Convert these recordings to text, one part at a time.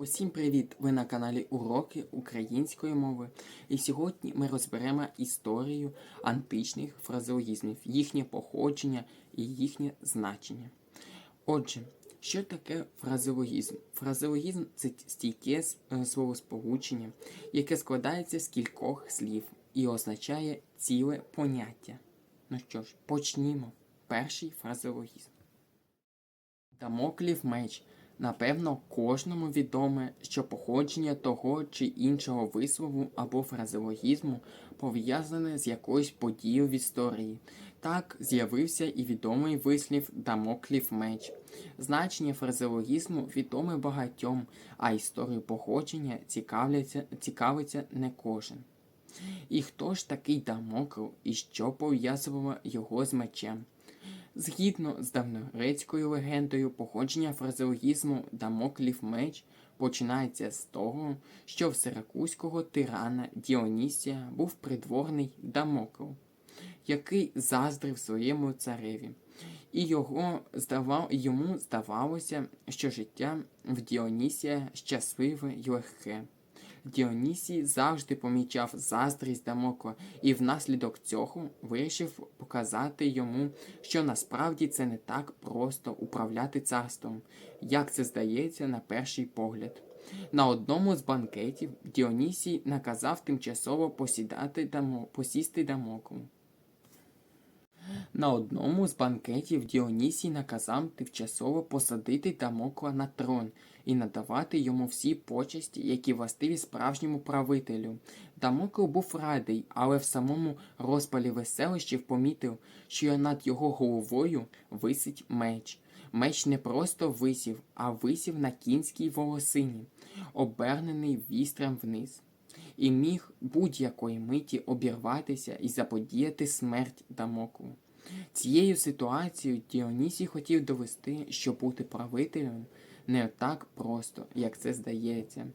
Усім привіт! Ви на каналі Уроки української мови. І сьогодні ми розберемо історію античних фразеологізмів, їхнє походження і їхнє значення. Отже, що таке фразеологізм? Фразеологізм це стійке е, словосполучення, яке складається з кількох слів і означає ціле поняття. Ну що ж, почнімо. Перший фразеологізм. Дамоклів меч. Напевно, кожному відоме, що походження того чи іншого вислову або фразеологізму пов'язане з якоюсь подією в історії. Так з'явився і відомий вислів Дамоклів меч. Значення фразеологізму відоме багатьом, а історію походження цікавиться не кожен. І хто ж такий Дамокл і що пов'язувало його з мечем? Згідно з давньогрецькою легендою, походження фразеологізму Дамоклів меч починається з того, що в сиракузького тирана Діонісія був придворний Дамокл, який заздрив своєму цареві, і його здавав, йому здавалося, що життя в Діонісія щасливе й легке. Діонісій завжди помічав заздрість Дамокла і внаслідок цього вирішив показати йому, що насправді це не так просто управляти царством, як це здається на перший погляд. На одному з банкетів Діонісій наказав тимчасово посідати дамо, посісти Дамоклу. На одному з банкетів Діонісій наказав тимчасово посадити Дамокла на трон і надавати йому всі почесті, які властиві справжньому правителю. Дамокл був радий, але в самому розпалі веселищів помітив, що над його головою висить меч. Меч не просто висів, а висів на кінській волосині, обернений вістрям вниз, і міг будь-якої миті обірватися і заподіяти смерть Дамоклу. Цією ситуацією Діонісій хотів довести, що бути правителем не так просто, як це здається,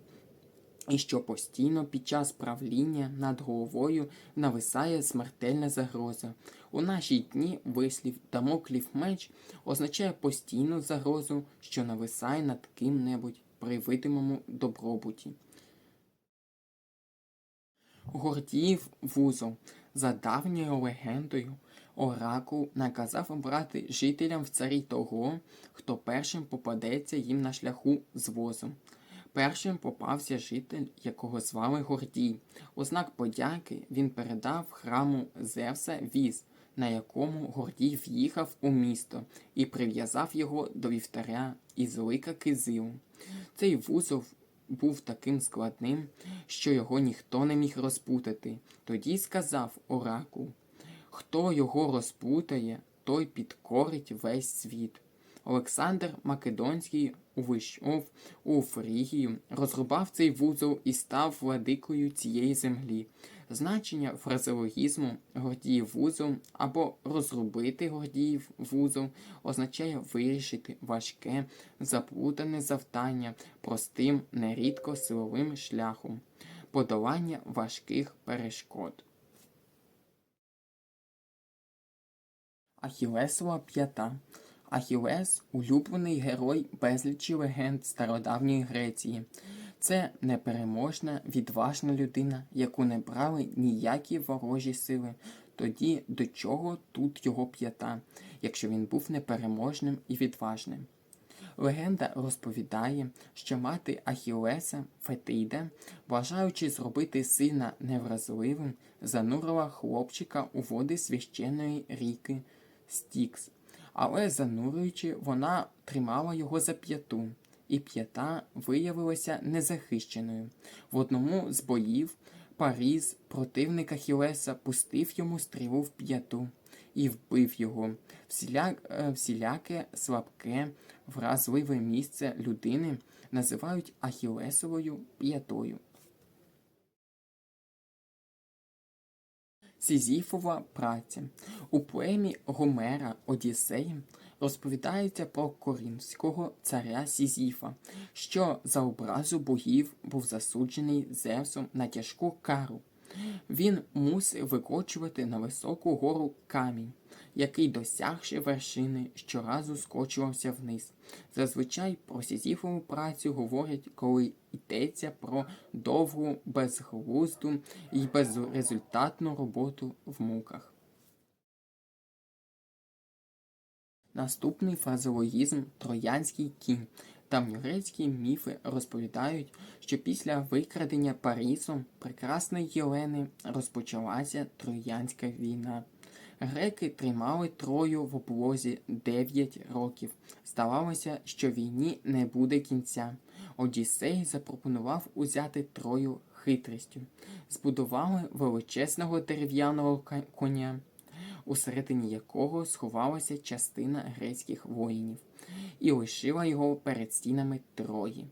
і що постійно під час правління над головою нависає смертельна загроза. У наші дні вислів Дамоклів меч означає постійну загрозу, що нависає над ким-небудь при видимому добробуті. Гордіїв вузол. За давньою легендою, Оракул наказав обрати жителям в царі того, хто першим попадеться їм на шляху з возом. Першим попався житель, якого звали Гордій. У знак подяки він передав храму Зевса віз, на якому Гордій в'їхав у місто і прив'язав його до вівтаря із лика кизилу. Цей вузол був таким складним, що його ніхто не міг розпутати. Тоді сказав Оракул, хто його розпутає, той підкорить весь світ. Олександр Македонський увійшов у Фрігію, розрубав цей вузол і став владикою цієї землі. Значення фразеологізму Гордіїв вузол або розрубити Гордіїв вузол означає вирішити важке, заплутане завдання простим, нерідко силовим шляхом, подолання важких перешкод. Ахілесова п'ята Ахілес улюблений герой безлічі легенд стародавньої Греції. Це непереможна, відважна людина, яку не брали ніякі ворожі сили. Тоді до чого тут його п'ята, якщо він був непереможним і відважним. Легенда розповідає, що мати Ахілеса Фетида, бажаючи зробити сина невразливим, занурила хлопчика у води священної ріки Стікс. Але занурюючи, вона тримала його за п'яту, і п'ята виявилася незахищеною. В одному з боїв Паріз, противник Ахілеса, пустив йому стрілу в п'яту і вбив його. Всіля... е, Всіляке слабке, вразливе місце людини називають Ахілесовою п'ятою. Сізіфова праця. У поемі Гомера Одіссея розповідається про корінського царя Сізіфа, що за образу богів був засуджений Зевсом на тяжку кару. Він мусив викочувати на високу гору камінь, який, досягши вершини, щоразу скочувався вниз. Зазвичай про сізіфову працю говорять, коли йдеться про довгу, безглузду і безрезультатну роботу в муках. Наступний фразеологізм троянський кінь. Давньогрецькі міфи розповідають, що після викрадення Парісом прекрасної Єлени розпочалася Троянська війна. Греки тримали Трою в облозі 9 років. Здавалося, що війні не буде кінця. Одіссей запропонував узяти Трою хитрістю. Збудували величезного дерев'яного коня, усередині якого сховалася частина грецьких воїнів, і лишила його перед стінами Трої.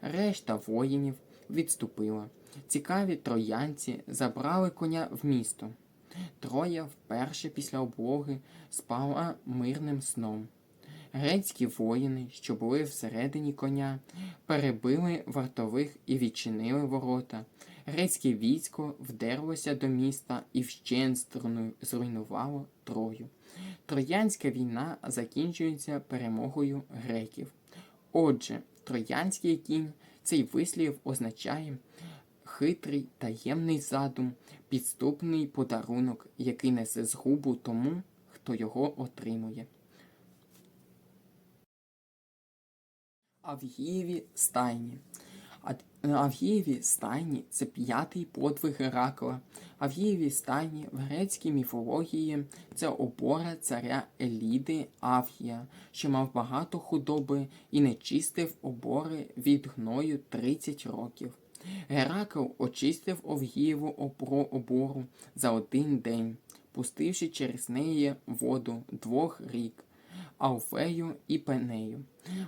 Решта воїнів відступила. Цікаві троянці забрали коня в місто. Троя вперше після облоги спала мирним сном. Грецькі воїни, що були всередині коня, перебили вартових і відчинили ворота. Грецьке військо вдерлося до міста і вщент зруйнувало Трою. Троянська війна закінчується перемогою греків. Отже, троянський кінь цей вислів означає хитрий таємний задум, підступний подарунок, який несе згубу тому, хто його отримує. Авгієві стайні. Авгієві стайні це п'ятий подвиг Геракла. Авгієві стайні в грецькій міфології це обора царя Еліди Авгія, що мав багато худоби і не чистив обори від гною 30 років. Геракл очистив Овгієву обро- обору за один день, пустивши через неї воду двох рік. Алфею і Пенею.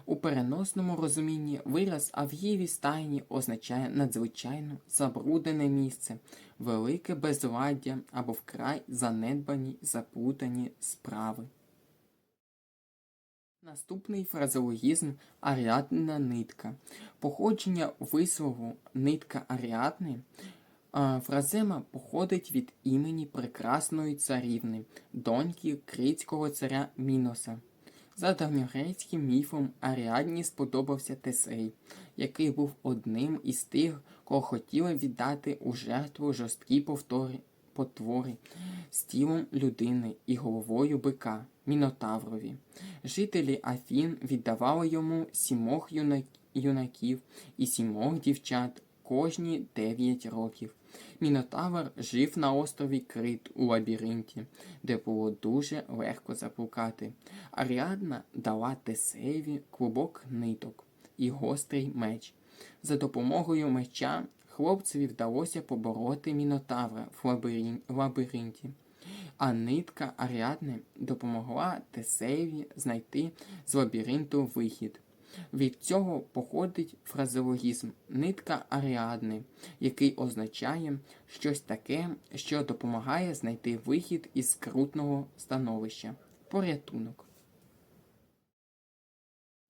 У переносному розумінні вираз Авгієві стайні означає надзвичайно забруднене місце, велике безладдя або вкрай занедбані заплутані справи. Наступний фразеологізм аріадна нитка. Походження вислову нитка аріадни а, фразема походить від імені прекрасної царівни, доньки критського царя Міноса. За давньогрецьким міфом Аріадні сподобався Тесей, який був одним із тих, кого хотіли віддати у жертву жорсткі повтори, потвори з тілом людини і головою бика Мінотаврові. Жителі Афін віддавали йому сімох юнаків і сімох дівчат кожні дев'ять років. Мінотавр жив на острові Крит у лабіринті, де було дуже легко заблукати. Аріадна дала Тесеєві клубок ниток і гострий меч. За допомогою меча хлопцеві вдалося побороти Мінотавра в лабіринті. А нитка Аріадни допомогла Тесеєві знайти з лабіринту вихід. Від цього походить фразеологізм нитка Аріадни, який означає щось таке, що допомагає знайти вихід із скрутного становища. Порятунок.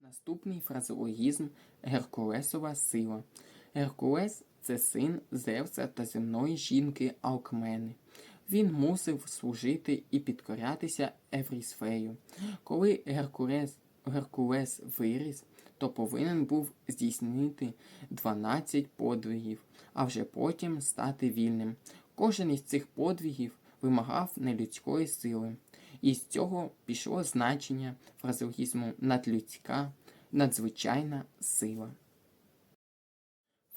Наступний фразеологізм Геркулесова сила. Геркулес це син Зевса та земної жінки Алкмени. Він мусив служити і підкорятися Еврісфею. Коли Геркулес, Геркулес виріс, то повинен був здійснити 12 подвигів, а вже потім стати вільним. Кожен із цих подвигів вимагав нелюдської сили. І з цього пішло значення фразеологізму надлюдська, надзвичайна сила.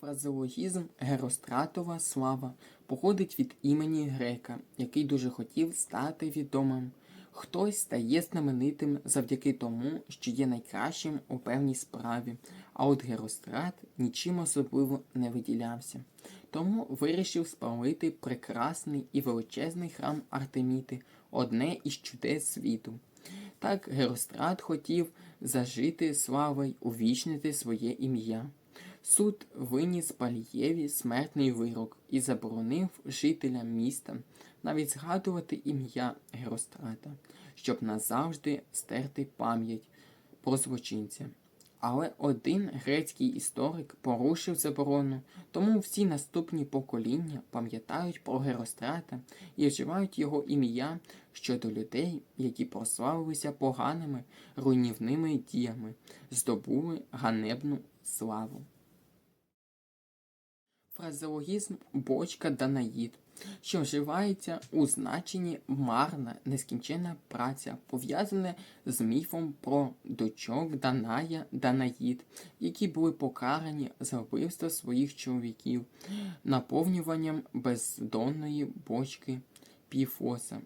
Фразеологізм Геростратова слава походить від імені грека, який дуже хотів стати відомим. Хтось стає знаменитим завдяки тому, що є найкращим у певній справі, а от Герострат нічим особливо не виділявся. Тому вирішив спалити прекрасний і величезний храм Артеміти, одне із чудес світу. Так Герострат хотів зажити славою, увічнити своє ім'я. Суд виніс Палієві смертний вирок і заборонив жителям міста навіть згадувати ім'я Герострата, щоб назавжди стерти пам'ять про злочинця. Але один грецький історик порушив заборону, тому всі наступні покоління пам'ятають про Герострата і вживають його ім'я щодо людей, які прославилися поганими руйнівними діями, здобули ганебну славу. Фразеологізм бочка Данаїд, що вживається у значенні марна нескінченна праця, пов'язане з міфом про дочок Даная Данаїд, які були покарані за вбивство своїх чоловіків, наповнюванням бездонної бочки Піфоса.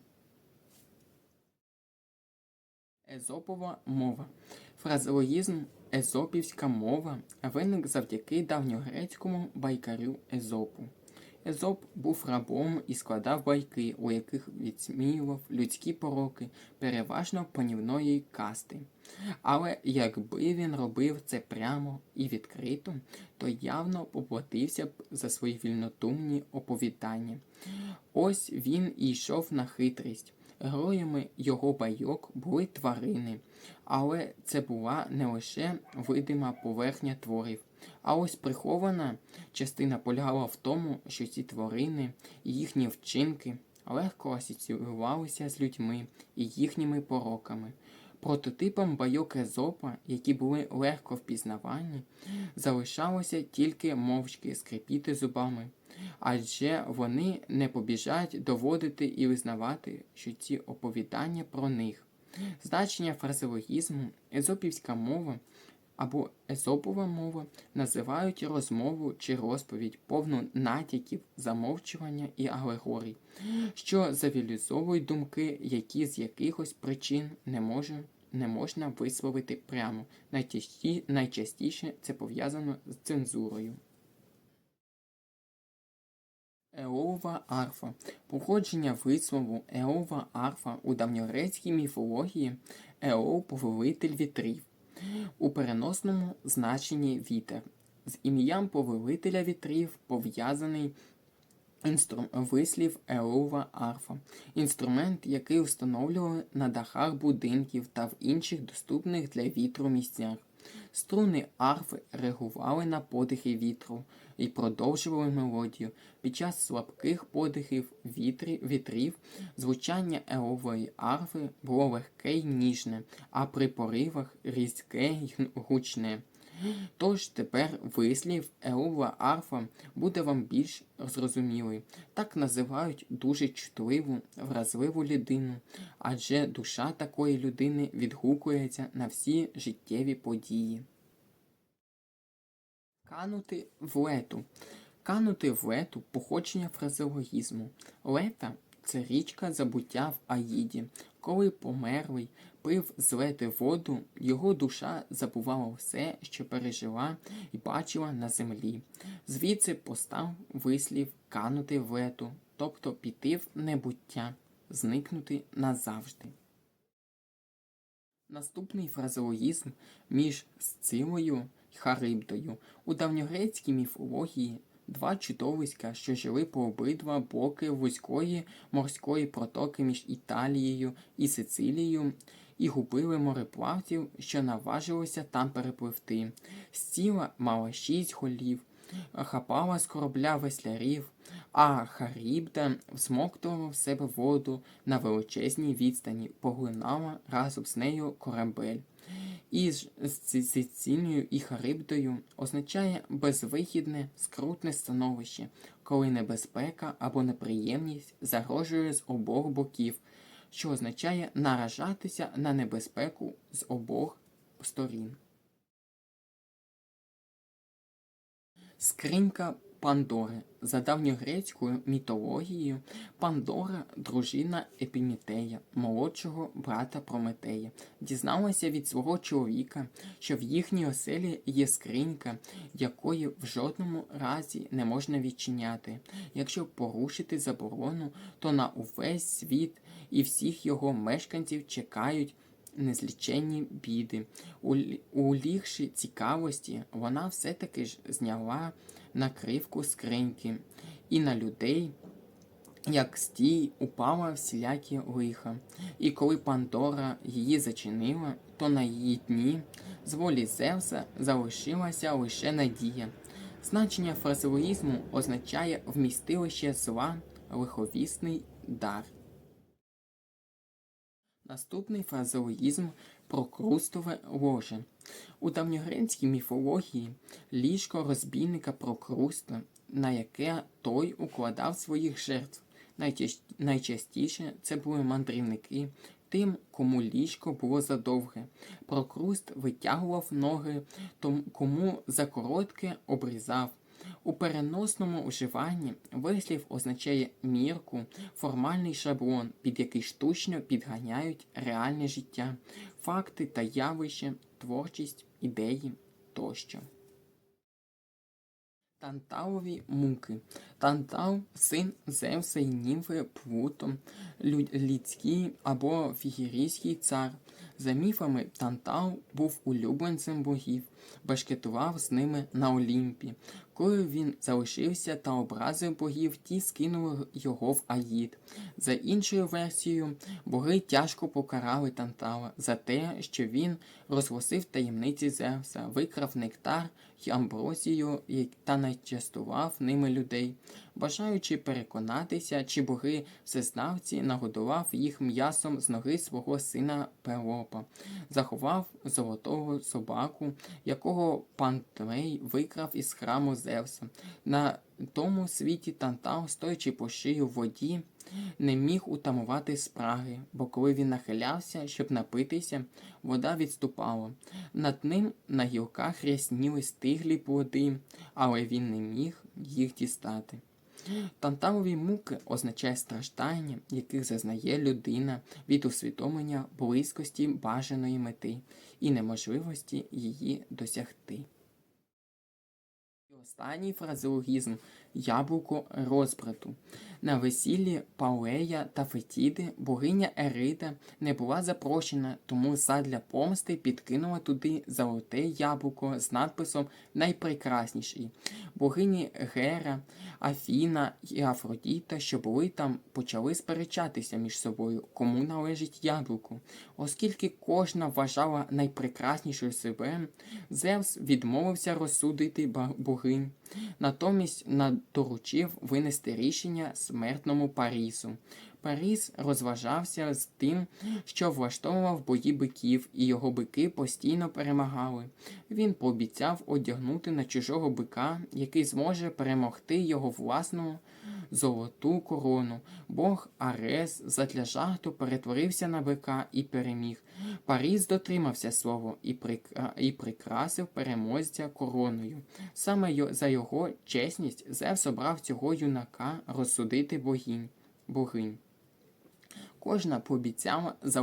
Езопова мова. Фразеологізм Езопівська мова виник завдяки давньогрецькому байкарю Езопу. Езоп був рабом і складав байки, у яких відсміював людські пороки, переважно панівної касти. Але якби він робив це прямо і відкрито, то явно поплатився б за свої вільнотумні оповідання. Ось він і йшов на хитрість. Героями його байок були тварини, але це була не лише видима поверхня творів. А ось прихована частина полягала в тому, що ці тварини і їхні вчинки легко асоціювалися з людьми і їхніми пороками. Прототипом байок Езопа, які були легко впізнавані, залишалося тільки мовчки скрипіти зубами, адже вони не побіжать доводити і визнавати, що ці оповідання про них. Значення фразеологізму, езопівська мова або езопова мова називають розмову чи розповідь повну натяків, замовчування і алегорій, що завілізовують думки, які з якихось причин не може. Не можна висловити прямо. Найчасті, найчастіше це пов'язано з цензурою. Еова арфа. Походження вислову Еова арфа у давньогрецькій міфології Еов повелитель вітрів. У переносному значенні вітер. З ім'ям повелителя вітрів пов'язаний інстру... вислів Еова арфа, інструмент, який встановлювали на дахах будинків та в інших доступних для вітру місцях. Струни арфи реагували на подихи вітру і продовжували мелодію. Під час слабких подихів вітрі, вітрів звучання еової арфи було легке й ніжне, а при поривах різке й гучне. Тож тепер вислів еова арфа буде вам більш зрозумілий. Так називають дуже чутливу, вразливу людину, адже душа такої людини відгукується на всі життєві події. Канути в лету. Канути в лету походження фразеологізму. Лета це річка забуття в Аїді. Коли померлий пив з лети воду, його душа забувала все, що пережила і бачила на землі. Звідси постав вислів канути в лету, тобто піти в небуття, зникнути назавжди. Наступний фразеологізм між Сцилою Харибдою. У давньогрецькій міфології два чудовиська, що жили по обидва боки вузької морської протоки між Італією і Сицилією, і губили мореплавців, що наважилися там перепливти. Стіла мала шість голів, хапала з корабля веслярів, а Харібда всмоктувала в себе воду на величезній відстані, поглинала разом з нею корабель. І з Сицилією і Харибдою означає безвихідне, скрутне становище, коли небезпека або неприємність загрожує з обох боків, що означає наражатися на небезпеку з обох сторін. Скринька Пандори. За давньогрецькою мітологією, Пандора, дружина Епімітея, молодшого брата Прометея, дізналася від свого чоловіка, що в їхній оселі є скринька, якої в жодному разі не можна відчиняти. Якщо порушити заборону, то на увесь світ і всіх його мешканців чекають. Незліченні біди. Улігши цікавості, вона все-таки ж зняла накривку скриньки, і на людей, як стій, упала всілякі лиха. І коли Пандора її зачинила, то на її дні З волі Зевса залишилася лише надія. Значення фразеологізму означає вмістилище зла, лиховісний дар. Наступний фразеологізм прокрустове ложе. У давньогрецькій міфології ліжко розбійника Прокруста, на яке той укладав своїх жертв. Найчастіше це були мандрівники, тим, кому ліжко було задовге. Прокруст витягував ноги, том- кому закоротке обрізав. У переносному вживанні вислів означає мірку, формальний шаблон, під який штучно підганяють реальне життя, факти та явища, творчість, ідеї тощо. Танталові муки. Тантал син Зевса і Німфи Плуто, лю- людський або фігірійський цар. За міфами, Тантал був улюбленцем богів, башкетував з ними на Олімпі. Коли він залишився та образив богів, ті скинули його в Аїд. За іншою версією, боги тяжко покарали Тантала за те, що він розголосив таємниці Зевса, викрав нектар амброзію та начастував ними людей. Бажаючи переконатися, чи боги всезнавці нагодував їх м'ясом з ноги свого сина Пелопа, заховав золотого собаку, якого Пантелей викрав із храму Зевса. На тому світі Тантал, стоячи по шию в воді, не міг утамувати спраги, бо коли він нахилявся, щоб напитися, вода відступала. Над ним на гілках рясніли стиглі плоди, але він не міг їх дістати. Танталові муки означає страждання, яких зазнає людина від усвідомлення близькості бажаної мети і неможливості її досягти. І останній фразеологізм яблуко розбрату. На весіллі Паулея та Фетіди богиня Ерида не була запрошена, тому задля помсти підкинула туди золоте яблуко з надписом Найпрекрасніший. Богині Гера, Афіна і Афродіта, що були там, почали сперечатися між собою, кому належить яблуко. Оскільки кожна вважала найпрекраснішою себе, Зевс відмовився розсудити богинь. Натомість надоручив винести рішення смертному Парісу. Паріс розважався з тим, що влаштовував бої биків, і його бики постійно перемагали. Він пообіцяв одягнути на чужого бика, який зможе перемогти його власну золоту корону. Бог Арес задля жарту перетворився на бика і переміг. Паріс дотримався свого і, прикра... і прикрасив переможця короною. Саме за його чесність Зевс обрав цього юнака розсудити богинь. богинь. Кожна пообіцяла за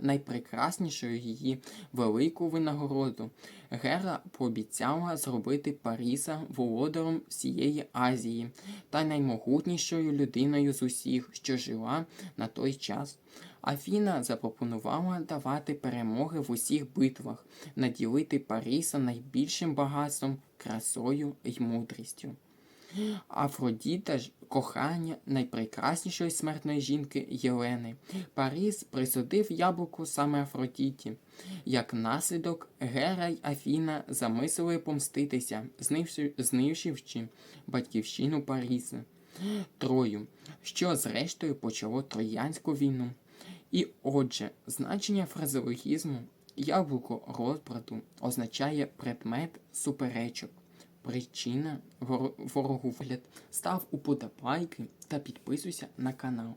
найпрекраснішою її велику винагороду. Гера пообіцяла зробити Паріса володаром всієї Азії та наймогутнішою людиною з усіх, що жила на той час. Афіна запропонувала давати перемоги в усіх битвах, наділити Паріса найбільшим багатством, красою й мудрістю. Афродіта ж кохання найпрекраснішої смертної жінки Єлени. Паріс присудив яблуко саме Афродіті. Як наслідок, Гера й Афіна замислили помститися, знищивши батьківщину Паріса. Трою, що зрештою почало Троянську війну. І отже, значення фразеологізму яблуко розбрату означає предмет суперечок. Причина вор- ворогу вигляд. Став уподобайки та підписуйся на канал.